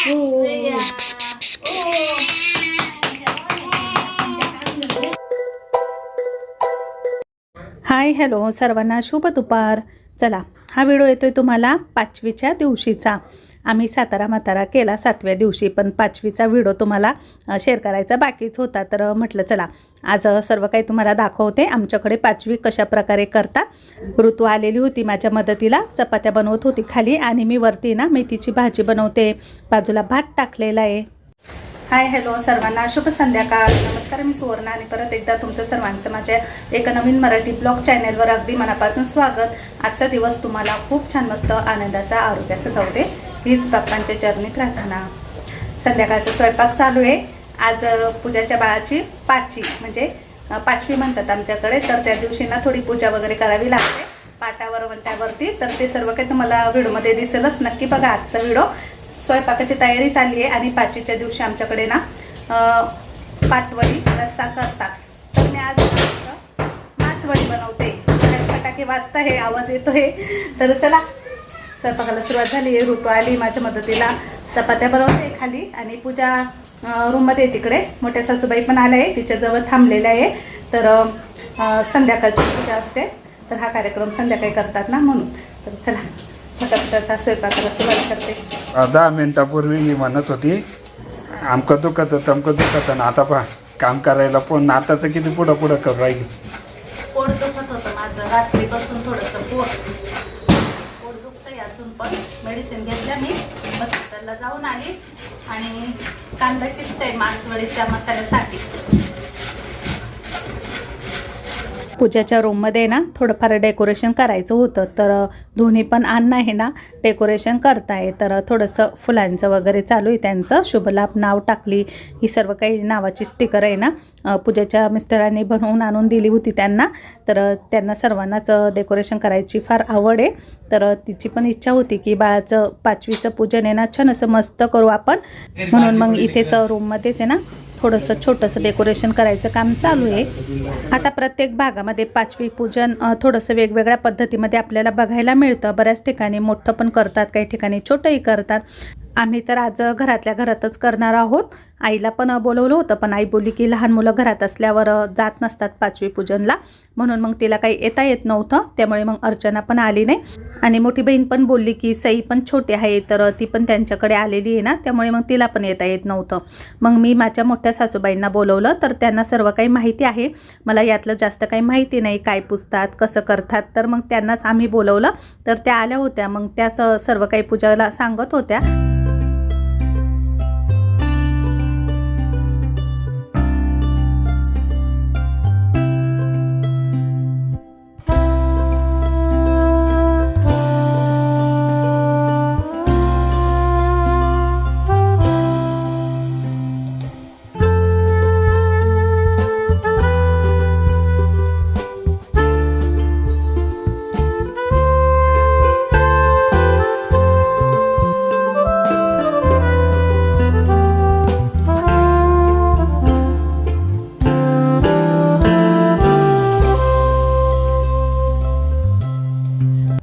Hi hello सर्वांना शुभ दुपार. चला हा व्हिडिओ येतोय तुम्हाला पाचवीच्या दिवशीचा. आम्ही सातारा म्हातारा केला सातव्या दिवशी पण पाचवीचा व्हिडिओ तुम्हाला शेअर करायचा बाकीच होता. तर म्हटलं चला आज सर्व काही तुम्हाला दाखवते. आमच्याकडे पाचवी कशा प्रकारे करतात ऋतू आलेली होती माझ्या मदतीला चपात्या बनवत होती खाली आणि मी वरती ना मेथीची भाजी बनवते. बाजूला भात टाकलेला आहे. हाय हॅलो सर्वांना. शुभ संध्याकाळ. नमस्कार मी सुवर्णा आणि परत एकदा तुमचं सर्वांचं माझ्या एका नवीन मराठी ब्लॉग चॅनलवर अगदी मनापासून स्वागत. आजचा दिवस तुम्हाला खूप छान मस्त आनंदाचा आरोग्याचा जाऊ दे. हीच बाप्पांच्या चरणी प्रार्थना. संध्याकाळचा स्वयंपाक चालू आहे. आज पूजाच्या बाळाची पाचवी म्हणजे पाचवी म्हणतात आमच्याकडे. तर त्या दिवशी ना थोडी पूजा वगैरे करावी लागते. पाटावर वंट्यावरती तर ते सर्व काही तुम्हाला व्हिडिओमध्ये दिसेलच. नक्की बघा आजचा व्हिडिओ. स्वयंपाकाची तयारी चालली आहे आणि पाचवीच्या दिवशी आमच्याकडे ना पाटवडी रस्ता करतात. तर मी आज मासवडी बनवते. फटाके वाजता हे आवाज येतो हे तर चला स्वयंपाकाला सुरुवात झाली आहे ऋतू आली माझ्या मदतीला. चपात्या बनवते खाली आणि पूजा रूममध्ये आहे तिकडे. मोठ्या सासूबाई पण आल्या आहे तिच्याजवळ थांबलेल्या आहे. तर संध्याकाळची पूजा असते. तर हा कार्यक्रम संध्याकाळी करतात ना म्हणून. तर चला फटाफट आता स्वयंपाकाला सुरुवात करते. दहा मिनिटापूर्वी ही म्हणत होती आमकं दुखत तमकं दुखत आणि आता पहा काम करायला पण आताचं किती पुढं पुढं करू राहील. पोट दुखत होतं माझं. रात्रीपासून थोडंसं पोट पोट दुखतंय अजून पण मेडिसिन घेतल्या मी. हॉस्पिटलला जाऊन आली आणि कांदा किसतंय मासवडीच्या मसाल्यासाठी. पूजाच्या रूममध्ये ना थोडंफार डेकोरेशन करायचं होतं. तर दोन्ही पण अण्णा आहे ना डेकोरेशन करताय. तर थोडंसं फुलांचं वगैरे चालू आहे त्यांचं. शुभलाभ नाव टाकली. ही सर्व काही नावाची स्टिकर आहे ना. पूजाच्या मिस्टरांनी बनवून आणून दिली होती त्यांना. तर त्यांना सर्वांनाच डेकोरेशन करायची फार आवड आहे. तर तिची पण इच्छा होती की बाळाचं पाचवीचं पूजन आहे ना छान असं मस्त करू आपण. म्हणून मग इथेच रूममध्येच आहे ना थोडंसं छोटंसं डेकोरेशन करायचं काम चालू आहे. आता प्रत्येक भागामध्ये पाचवी पूजन थोडंसं वेगवेगळ्या पद्धतीमध्ये आपल्याला बघायला मिळतं. बऱ्याच ठिकाणी मोठं पण करतात काही ठिकाणी छोटंही करतात. आम्ही तर आज घरातल्या घरातच करणार आहोत. आईला पण बोलवलं होतं पण आई बोलली की लहान मुलं घरात असल्यावर जात नसतात पाचवी पूजनला. म्हणून मग तिला काही येता येत नव्हतं. त्यामुळे मग अर्चना पण आली नाही. आणि मोठी बहीण पण बोलली की सई पण छोटी आहे तर ती पण त्यांच्याकडे आलेली आहे ना. त्यामुळे मग तिला पण येता येत नव्हतं. मग मी माझ्या मोठ्या सासूबाईंना बोलवलं तर त्यांना सर्व काही माहिती आहे. मला यातलं जास्त काही माहिती नाही काय पुजतात कसं करतात. तर मग त्यांनाच आम्ही बोलवलं. तर त्या आल्या होत्या. मग त्याच सर्व काही पूजाला सांगत होत्या.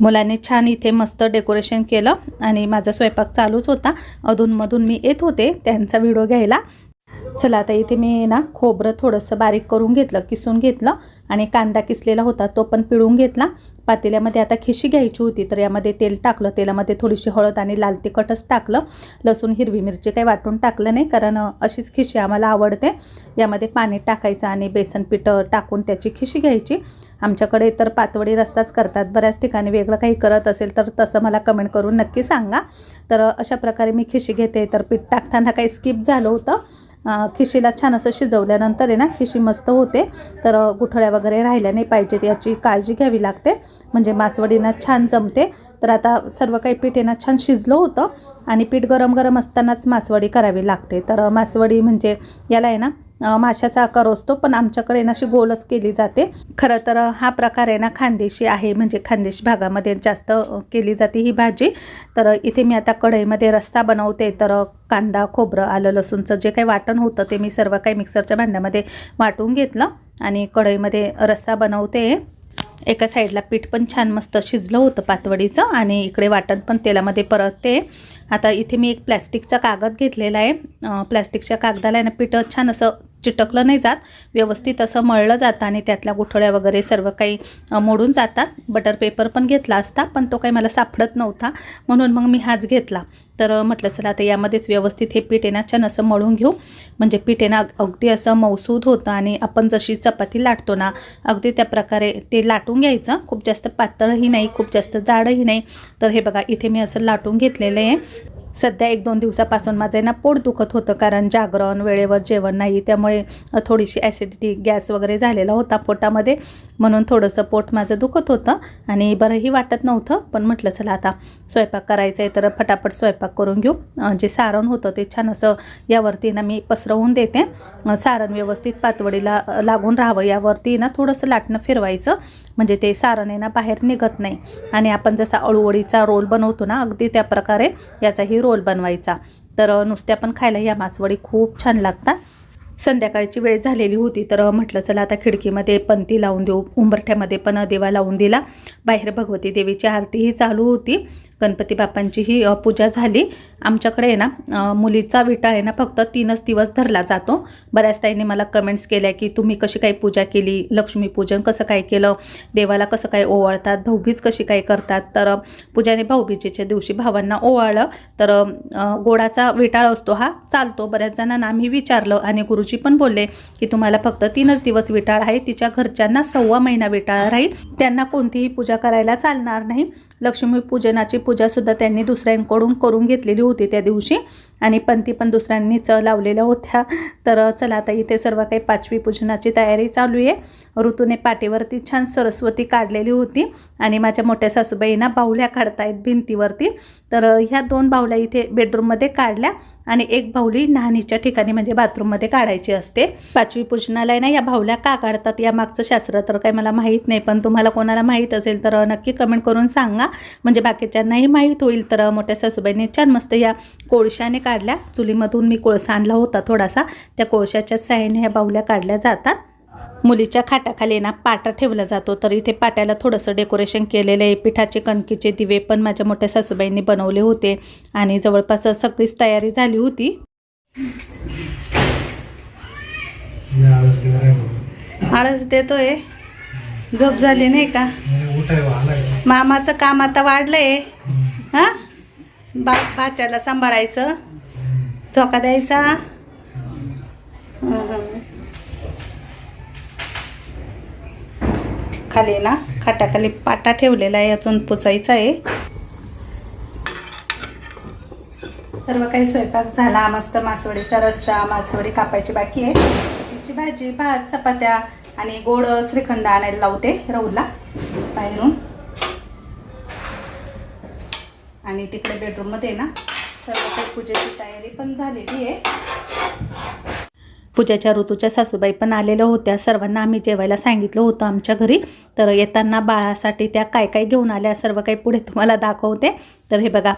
मुलांनी छान इथे मस्त डेकोरेशन केलं आणि माझा स्वयंपाक चालूच होता. अधूनमधून मी येत होते त्यांचा व्हिडिओ घ्यायला. चला आता इथे मी ना खोबरं थोडंसं बारीक करून घेतलं किसून घेतलं आणि कांदा किसलेला होता तो पण पिळून घेतला. पातेल्यामध्ये आता खिशी घ्यायची होती तर यामध्ये तेल टाकलं. तेलामध्ये थोडीशी हळद आणि लाल तिखटच टाकलं. लसूण हिरवी मिरची काही वाटून टाकलं नाही कारण अशीच खिशी आम्हाला आवडते. यामध्ये पाणी टाकायचं आणि बेसन पिठं टाकून त्याची खिशी घ्यायची. आमच्याकडे तर पातवडी रस्साच करतात बऱ्याच ठिकाणी वेगळं काही करत असेल तर तसं मला कमेंट करून नक्की सांगा. तर अशा प्रकारे मी खिशी घेते तर पीठ टाकताना काही स्किप झालं होतं. खिशीला छान असं शिजवल्यानंतर आहे ना खिशी मस्त होते. तर गुठळ्या वगैरे राहिल्या नाही पाहिजेत याची काळजी घ्यावी लागते. म्हणजे मासवडीना छान जमते. तर आता सर्व काही पीठ आहे ना छान शिजलं होतं. आणि पीठ गरम गरम असतानाच मासवडी करावी लागते. तर मासवडी म्हणजे याला आहे ना माशाचा आकार असतो पण आमच्याकडे ना अशी गोलच केली जाते. खरं तर हा प्रकार आहे ना खानदेशी आहे म्हणजे खानदेश भागामध्ये जास्त केली जाते ही भाजी. तर इथे मी आता कढईमध्ये रस्सा बनवते तर कांदा खोबरं आलं लसूणचं जे काही वाटण होतं ते मी सर्व काही मिक्सरच्या भांड्यामध्ये वाटून घेतलं आणि कढईमध्ये रस्सा बनवते. एका साईडला पीठ पण छान मस्त शिजलं होतं पातवडीचं आणि इकडे वाटण पण तेलामध्ये परतते. आता इथे मी एक प्लॅस्टिकचा कागद घेतलेला आहे. प्लॅस्टिकच्या कागदाला आहे ना पीठ छान असं चिटकलं नाही जात. व्यवस्थित असं मळलं जातं आणि त्यातल्या गुठळ्या वगैरे सर्व काही मोडून जातात. बटर पेपर पण घेतला असता पण तो काही मला सापडत नव्हता. म्हणून मग मी हाच घेतला. तर म्हटलं चला आता यामध्येच व्यवस्थित हे पीठ आहे ना छान असं मळून घेऊ. म्हणजे पीठ आहे ना अगदी असं मौसूद होतं आणि आपण जशी चपाती लाटतो ना अगदी त्या प्रकारे ते लाटून घ्यायचं. खूप जास्त पातळही नाही खूप जास्त जाडही नाही. तर हे बघा इथे मी असं लाटून घेतलेलं आहे. सध्या एक दोन दिवसापासून माझं आहे ना पोट दुखत होतं कारण जागरण वेळेवर जेवण नाही त्यामुळे थोडीशी ॲसिडिटी गॅस वगैरे झालेला होता पोटामध्ये. म्हणून थोडंसं पोट माझं दुखत होतं आणि बरंही वाटत नव्हतं. पण म्हटलं चला आता स्वयंपाक करायचा आहे तर फटाफट स्वयंपाक करून घेऊ. जे सारण होतं ते छान असं यावरती ना मी पसरवून देते. सारण व्यवस्थित पातवडीला लागून राहावं. यावरती ना थोडंसं लाटणं फिरवायचं. म्हणजे ते सारण आहे ना बाहेर निघत नाही. आणि आपण जसा अळूवळीचा रोल बनवतो ना अगदी त्या प्रकारे याचाही रोल बनवायचा. तर नुसत्या पण खायला या मासवडी खूप छान लागतात. संध्याकाळची वेळ झालेली होती तर म्हटलं चला आता खिडकीमध्ये पंती लावून देऊ. उंबरठ्यामध्ये पण देवा लावून दिला. बाहेर भगवती देवीची आरतीही चालू होती. गणपती बाप्पांची ही पूजा झाली. आमच्याकडे आहे ना मुलीचा विटाळ आहे ना फक्त तीनच दिवस धरला जातो. बऱ्याच ताईंनी मला कमेंट्स केल्या की तुम्ही कशी काय पूजा केली? लक्ष्मीपूजन कसं काय केलं? देवाला कसं काय ओवाळतात? भाऊबीज कशी काय करतात? तर पूजाने भाऊबीजेच्या दिवशी भावांना ओवाळलं. तर गोडाचा विटाळ असतो हा चालतो. बऱ्याच जणांना आम्ही विचारलं आणि गुरुजी पण बोलले की तुम्हाला फक्त तीनच दिवस विटाळ आहे. तिच्या घरच्यांना सव्वा महिना विटाळ राहील. त्यांना कोणतीही पूजा करायला चालणार नाही. लक्ष्मीपूजनाची पूजासुद्धा त्यांनी दुसऱ्यांकडून करून घेतलेली होती त्या दिवशी. आणि पंथी पण दुसऱ्यांनीच लावलेल्या होत्या. तर चला आता इथे सर्व काही पाचवी पूजनाची तयारी चालू आहे. ऋतूने पाठीवरती छान सरस्वती काढलेली होती आणि माझ्या मोठ्या सासूबाईंना बाहुल्या काढतायत भिंतीवरती. तर ह्या दोन बाहुल्या इथे बेडरूममध्ये काढल्या आणि एक बाहुली न्हाणीच्या ठिकाणी म्हणजे बाथरूममध्ये काढायची असते. पाचवी पूजनाला ना या बाहुल्या का काढतात या मागचं शास्त्र तर काही मला माहीत नाही पण तुम्हाला कोणाला माहीत असेल तर नक्की कमेंट करून सांगा. म्हणजे बाकीच्यांनाही माहीत होईल तर मोठ्या सासूबाईंनी छान मस्त या कोळशाने काढल्या. चुलीमधून मी कोळसा आणला होता थोडासा. त्या कोळशाच्या साह्याने ह्या बाहुल्या काढल्या जातात. मुलीच्या खाटाखाली ना पाटा ठेवला जातो. तर इथे पाट्याला थोडंसं डेकोरेशन केलेलं आहे. पिठाचे कणकीचे दिवे पण माझ्या मोठ्या सासूबाईंनी बनवले होते. आणि जवळपास सगळीच तयारी झाली होती. आळस देतोय? झोप झाली नाही का? मामाचं काम आता वाढलंय. हा? बा भाच्याला सांभाळायचं. झोका द्यायचा. खाली ना खाटाखाली पाटा ठेवलेला आहे अजून पुचायचा आहे. सर्व काही स्वयंपाक झाला मस्त मासवडीचा रस्सा मासवडी कापायची बाकी आहे. तिची भाजी भात चपात्या आणि गोड श्रीखंड आणायला लावते राहुलला बाहेरून. आणि तिकडे बेडरूममध्ये ना सर्व पूजेची तयारी पण झालेली आहे. पूजाच्या ऋतूच्या सासूबाई पण आलेल्या होत्या. सर्वांना आम्ही जेवायला सांगितलं होतं आमच्या घरी. तर येताना बाळासाठी त्या काय काय घेऊन आल्या सर्व काही पुढे तुम्हाला दाखवते. तर हे बघा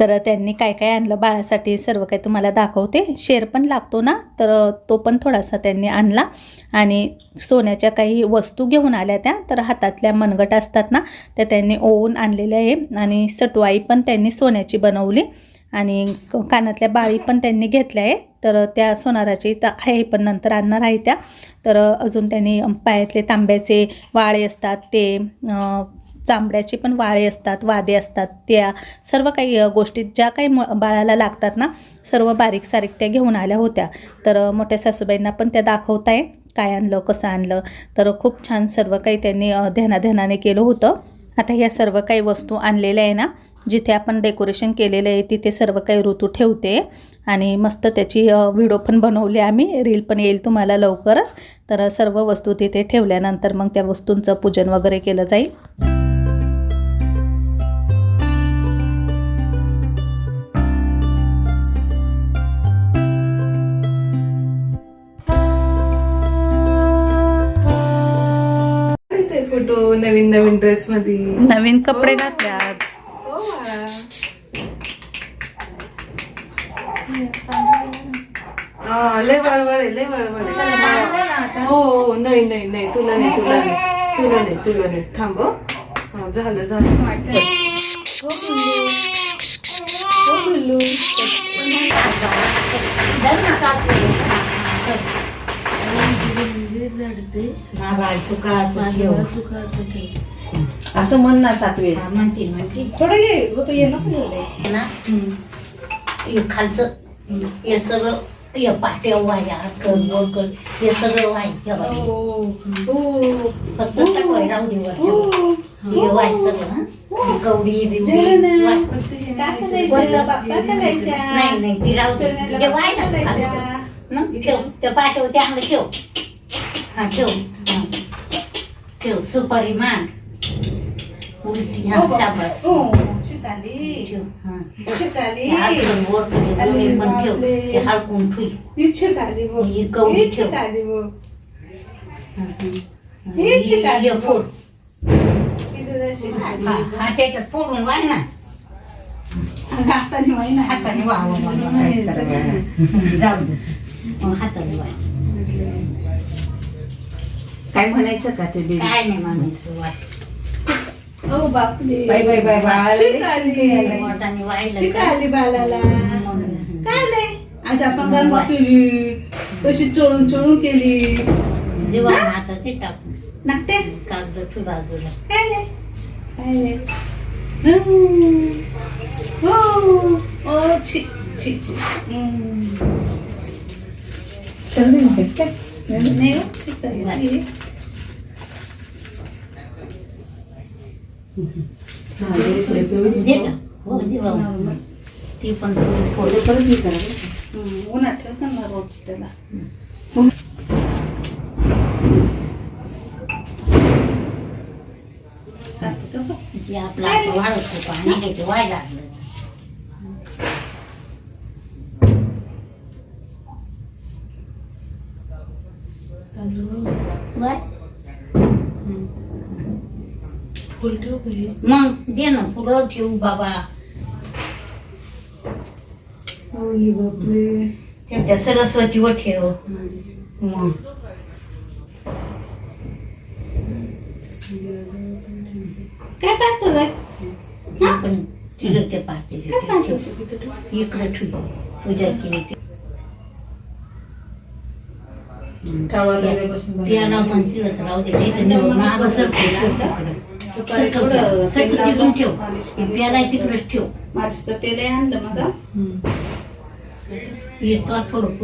तर त्यांनी काय काय आणलं बाळासाठी सर्व काही तुम्हाला दाखवते. शेर पण लागतो ना तर तो पण थोडासा त्यांनी आणला. आणि सोन्याच्या काही वस्तू घेऊन आल्या त्या तर हातातल्या मनगट असतात ना त्या त्यांनी ओवून आणलेल्या आहे. आणि सटवाई पण त्यांनी सोन्याची बनवली. आणि क- कानातल्या बाळी पण त्यांनी घेतल्या आहे तर त्या सोनाराची तर आहे पण नंतर आणणार आहे त्या. तर अजून त्यांनी पायातले तांब्याचे वाळे असतात ते चांबड्याचे पण वाळे असतात वादे असतात. त्या सर्व काही गोष्टी ज्या काही म बाळाला लागतात ना सर्व बारीक सारीक त्या घेऊन आल्या होत्या. तर मोठ्या सासूबाईंना पण त्या दाखवत आहे काय आणलं कसं आणलं. तर खूप छान सर्व काही त्यांनी ध्यानाध्यानाने केलं होतं. आता ह्या सर्व काही वस्तू आणलेल्या आहे ना जिथे आपण डेकोरेशन केलेलं आहे तिथे सर्व काही ऋतू ठेवते. आणि मस्त त्याची व्हिडिओ पण बनवली आम्ही. रील पण येईल तुम्हाला लवकरच. तर सर्व वस्तू तिथे ठेवल्यानंतर मग त्या वस्तूंचं पूजन वगैरे केलं जाईल. फोटो नवीन नवीन ड्रेस मध्ये नवीन कपडे घातले. हा, लय वळवळ आहे, लय वळवळ आहे. हो हो, नाही नाही नाही तुला नाही तुला नाही तुला नाही तुला नाही. थांब हं. हा, झालं झालं. हो, पिल्लू. हो, पिल्लू. असं म्हण ना सात वेळेस. थोडं घे होतं ये ना. हे खालचं. हे सगळं. हे पाट्या वर कर हे सगळं व्हायचं फक्त सटवाय राहू दे वरच्या हे सगळं कवडी बिवडी. नाही नाही ती राहू दे. ते वाय ना. मग ठेव त्या पाठव त्यामध्ये ठेव. हा ठेव. ठेव सुपारी मान उलटी हा शाबास. त्याच्यात फोडून वाढ ना. हाताने वा वा, वा, वा, काय करावं. जाऊ दे. हाताने वा काय म्हणायचं का ते काय नाही म्हणायचं बाय बाय बाय बाय मोठाने वाहिलं शिकाली. बाळाला. मग काय नाही आज आपण गंगा केली. कशी चोळून चोळून केली. दिवा हातात ते टाकून नागते कागद ठेव बाजूला. काय नाही काय नाही हम्म. हो. ओ छी छी छी. हम्म. सर्दी म्हणते काय नाही हो, शिकाली. हा, जरी पुढे चोवीस दे ना हो दिवा ती पण थोडी फोड पुढे परत हे करा उन्हात ठेवतो ना रोज त्याला आता ते आपलं आपलं वाढत होतं आणि ते वाय लागलं वाय फुल ठेव घरी. मग दे ना पुढं ठेवू बाबा. अरे बापरे. त्या सरस्वतीवर ठेव. मग. काय टाकतो रे? आपण तिथं ते पाहते इकडे ठेव. पूजा केली ते. पियाला म्हणशीलच राहू दे. मागं सरकू तिकडे. थोडं तेल ठेव लावलं, मालिश केली. पियाला तिकडेच ठेव माझं तर तेल आणलं मग थोडं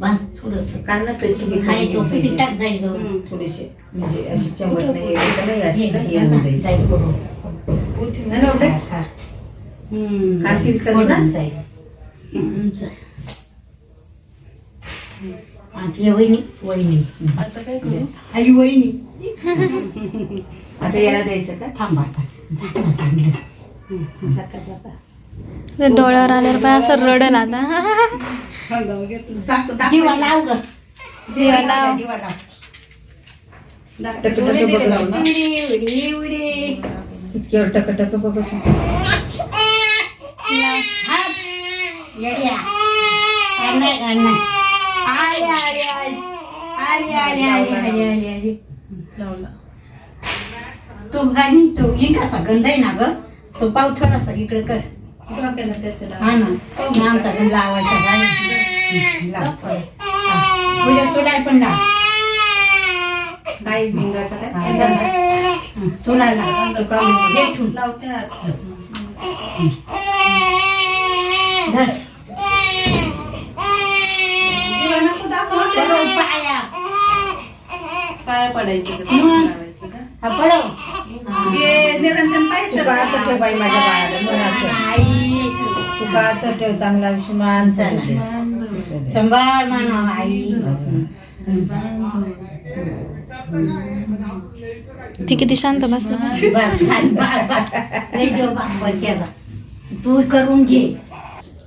बांध थोडस कांदा हाय तो. टाक जाईल. थोडीशी म्हणजे अशी नाही येते का नाही अशी होऊन जाईल. जाईल बरोबर. नाही ना, उलट? हा, हम्म. कान पील कर ना पडून जाईल हम्म, जाईल. आता ये वहिनी वहिनी आता काय करू आई वहिनी आता याला द्यायचं का थांब आता झाकणं चांगलं झाका झाका डोळ्यावर आल्यावर बाय असं रडेल आता हंगावर घेतो झाक दिवा लाव ग दिवा लाव. दिवा लाव दाखव टक- टक- दोन्ही टक- दिवे टक- लावू ना. उडी, उडी, उडी. इतक्यावर टक टक बघत हात. येड्या. आ, नाही, आ, नाही. आले, आले, आले. आले, आले, आले, आले, आले, आले. लावला तो घाणी तो इंकाचा गंध आहे ना ग तो पाव थोडासा इकडे कर डोक्याला त्याचं लाव. हा ना मग आमचा गंध लावायचा घाणी लाव थोडं. हा. उद्या तुला पण लाव काय भिंगाचा काय गंध. हं, तुला लाव तो काढून दे ठेवून. लावत्याच. धर. पडव पाया पाया पडायचे का त्याला लावायचं का हा पडव निरंजन पाहिजे सुखाचं ठेव बाई माझ्या बाळाला सुखाचं ठेव चांगला आयुष्यमान चालू दे. संभाळ मानव आई. ती किती शांत बसला? तू करून घे.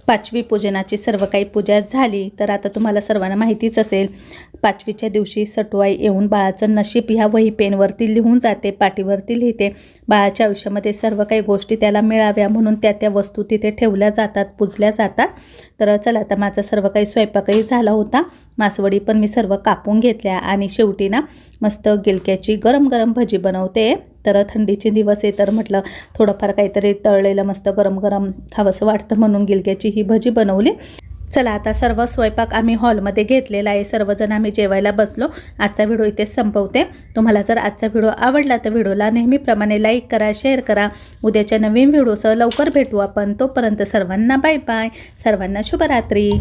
पाचवी पूजनाची सर्व काही पूजा झाली तर आता तुम्हाला सर्वांना माहितीच असेल पाचवीच्या दिवशी सटवाई येऊन बाळाचं नशीब ह्या वही पेनवरती लिहून जाते पाठीवरती लिहिते. बाळाच्या आयुष्यामध्ये सर्व काही गोष्टी त्याला मिळाव्या म्हणून त्या त्या वस्तू तिथे ठेवल्या जातात पूजल्या जातात. तर चला आता माझा सर्व काही स्वयंपाकही झाला होता. मासवडी पण मी सर्व कापून घेतल्या आणि शेवटी ना मस्त गिलक्याची गरम गरम भजी बनवते. तर थंडीचे दिवस आहे तर म्हटलं थोडंफार काहीतरी तळलेलं मस्त गरम गरम खावंसं वाटतं म्हणून गिलक्याची ही भजी बनवली. चला आता सर्व स्वयंपाक आम्ही हॉलमध्ये घेतलेला आहे. सर्वजण आम्ही जेवायला बसलो. आजचा व्हिडिओ इथेच संपवते. तुम्हाला जर आजचा व्हिडिओ आवडला तर व्हिडिओला नेहमीप्रमाणे लाईक करा शेअर करा. उद्याच्या नवीन व्हिडिओसह लवकर भेटू आपण. तोपर्यंत सर्वांना बाय बाय सर्वांना शुभरात्री.